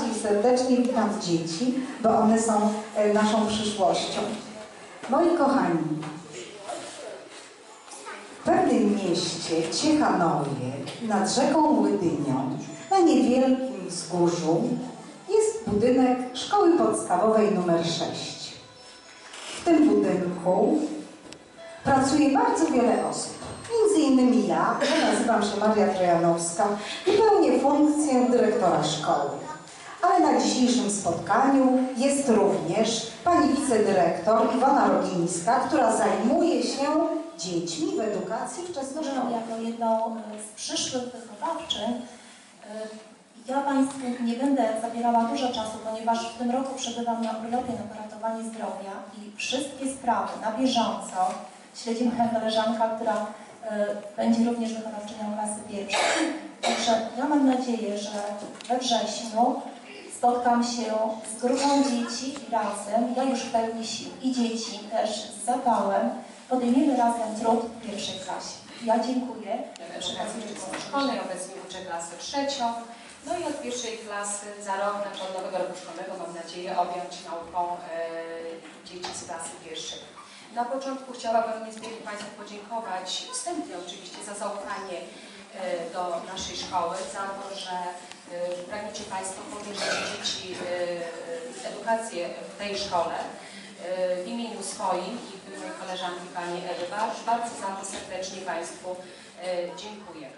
Bardziej serdecznie witam dzieci, bo one są e, naszą przyszłością. Moi kochani, w pewnym mieście, Ciechanowie, nad rzeką Łydynią, na niewielkim wzgórzu, jest budynek szkoły podstawowej nr 6. W tym budynku pracuje bardzo wiele osób. Między innymi ja, ja nazywam się Maria Trojanowska i pełnię funkcję dyrektora szkoły. Ale na dzisiejszym spotkaniu jest również pani wicedyrektor Iwona Rogińska, która zajmuje się dziećmi w edukacji wczesnoszkolnej. jako jedną z przyszłych wychowawczyń y, ja Państwu nie będę zabierała dużo czasu, ponieważ w tym roku przebywam na urlopie na poratowanie zdrowia i wszystkie sprawy na bieżąco śledzi moja koleżanka, która y, będzie również wychowawczynią klasy pierwszej. Także ja mam nadzieję, że we wrześniu spotkam się z grupą dzieci razem, ja już w pełni sił i dzieci też z zapałem, podejmiemy razem trud w pierwszej klasie. Ja dziękuję. edukacji szkolnej, obecnie uczę klasę trzecią. No i od pierwszej klasy za rok, znaczy od nowego roku szkolnego mam nadzieję objąć nauką e, dzieci z klasy pierwszej. Na początku chciałabym niezmiernie Państwu podziękować, wstępnie oczywiście, za zaufanie e, do naszej szkoły, za to, że pragniecie Państwo powierzyć dzieci e, edukację w tej szkole. E, W imieniu swoim i mojej koleżanki Pani Ewy bardzo za to serdecznie Państwu e, dziękuję.